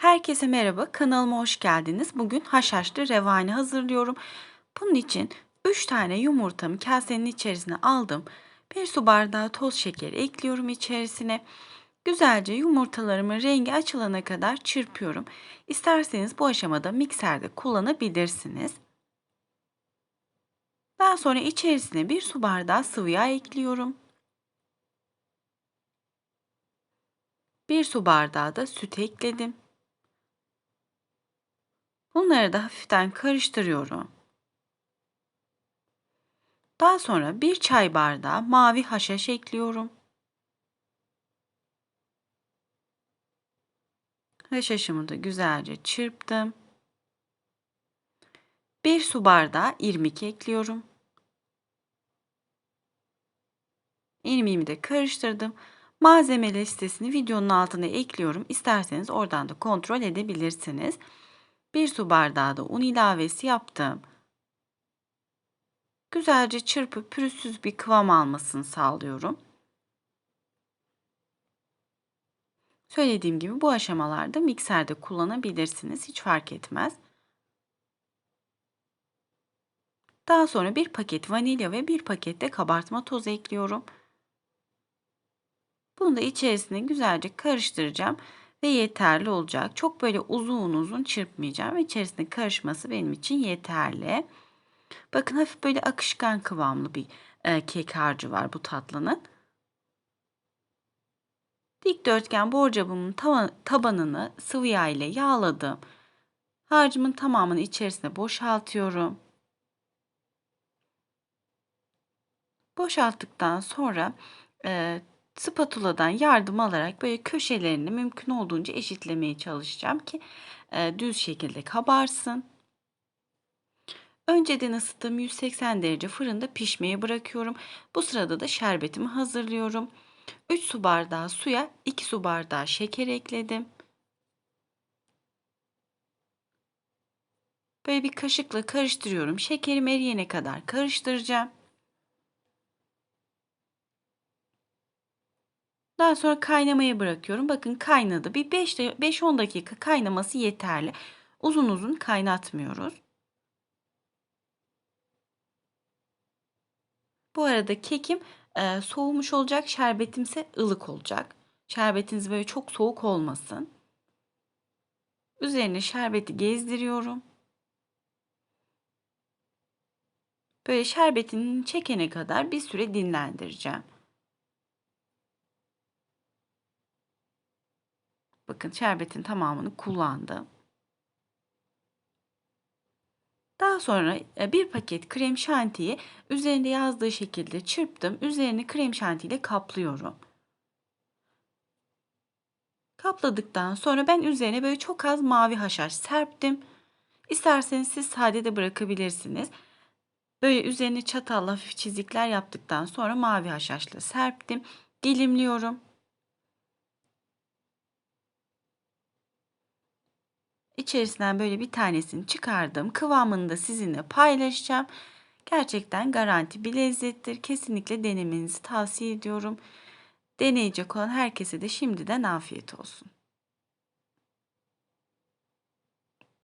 Herkese merhaba, kanalıma hoş geldiniz. Bugün haşhaşlı revani hazırlıyorum. Bunun için 3 tane yumurtamı kasenin içerisine aldım. 1 su bardağı toz şeker ekliyorum içerisine. Güzelce yumurtalarımın rengi açılana kadar çırpıyorum. İsterseniz bu aşamada mikserde kullanabilirsiniz. Daha sonra içerisine 1 su bardağı sıvı yağ ekliyorum. 1 su bardağı da süt ekledim. Bunları da hafiften karıştırıyorum. Daha sonra bir çay bardağı mavi haşhaş ekliyorum. Haşhaşımı da güzelce çırptım. Bir su bardağı irmik ekliyorum. İrmiğimi de karıştırdım. Malzeme listesini videonun altına ekliyorum. İsterseniz oradan da kontrol edebilirsiniz. 1 su bardağı da un ilavesi yaptım. Güzelce çırpıp pürüzsüz bir kıvam almasını sağlıyorum. Söylediğim gibi bu aşamalarda mikserde kullanabilirsiniz. Hiç fark etmez. Daha sonra bir paket vanilya ve bir paket de kabartma tozu ekliyorum. Bunu da içerisine güzelce karıştıracağım ve yeterli olacak. Çok böyle uzun uzun çırpmayacağım. İçerisinde karışması benim için yeterli. Bakın hafif böyle akışkan kıvamlı bir e, kek harcı var bu tatlının. Dikdörtgen borcamımın tabanını sıvı yağ ile yağladım. Harcımın tamamını içerisine boşaltıyorum. Boşalttıktan sonra e, spatuladan yardım alarak böyle köşelerini mümkün olduğunca eşitlemeye çalışacağım ki e, düz şekilde kabarsın. Önceden ısıttığım 180 derece fırında pişmeye bırakıyorum. Bu sırada da şerbetimi hazırlıyorum. 3 su bardağı suya 2 su bardağı şeker ekledim. Böyle bir kaşıkla karıştırıyorum. Şekerim eriyene kadar karıştıracağım. Daha sonra kaynamaya bırakıyorum. Bakın kaynadı. Bir 5-10 dakika kaynaması yeterli. Uzun uzun kaynatmıyoruz. Bu arada kekim e, soğumuş olacak, şerbetimse ılık olacak. Şerbetiniz böyle çok soğuk olmasın. Üzerine şerbeti gezdiriyorum. Böyle şerbetini çekene kadar bir süre dinlendireceğim. Bakın şerbetin tamamını kullandım. Daha sonra e, bir paket krem şantiyi üzerinde yazdığı şekilde çırptım. Üzerini krem şanti ile kaplıyorum. Kapladıktan sonra ben üzerine böyle çok az mavi haşhaş serptim. İsterseniz siz sade de bırakabilirsiniz. Böyle üzerine çatalla hafif çizikler yaptıktan sonra mavi haşhaşla serptim. Dilimliyorum. İçerisinden böyle bir tanesini çıkardım. Kıvamını da sizinle paylaşacağım. Gerçekten garanti bir lezzettir. Kesinlikle denemenizi tavsiye ediyorum. Deneyecek olan herkese de şimdiden afiyet olsun.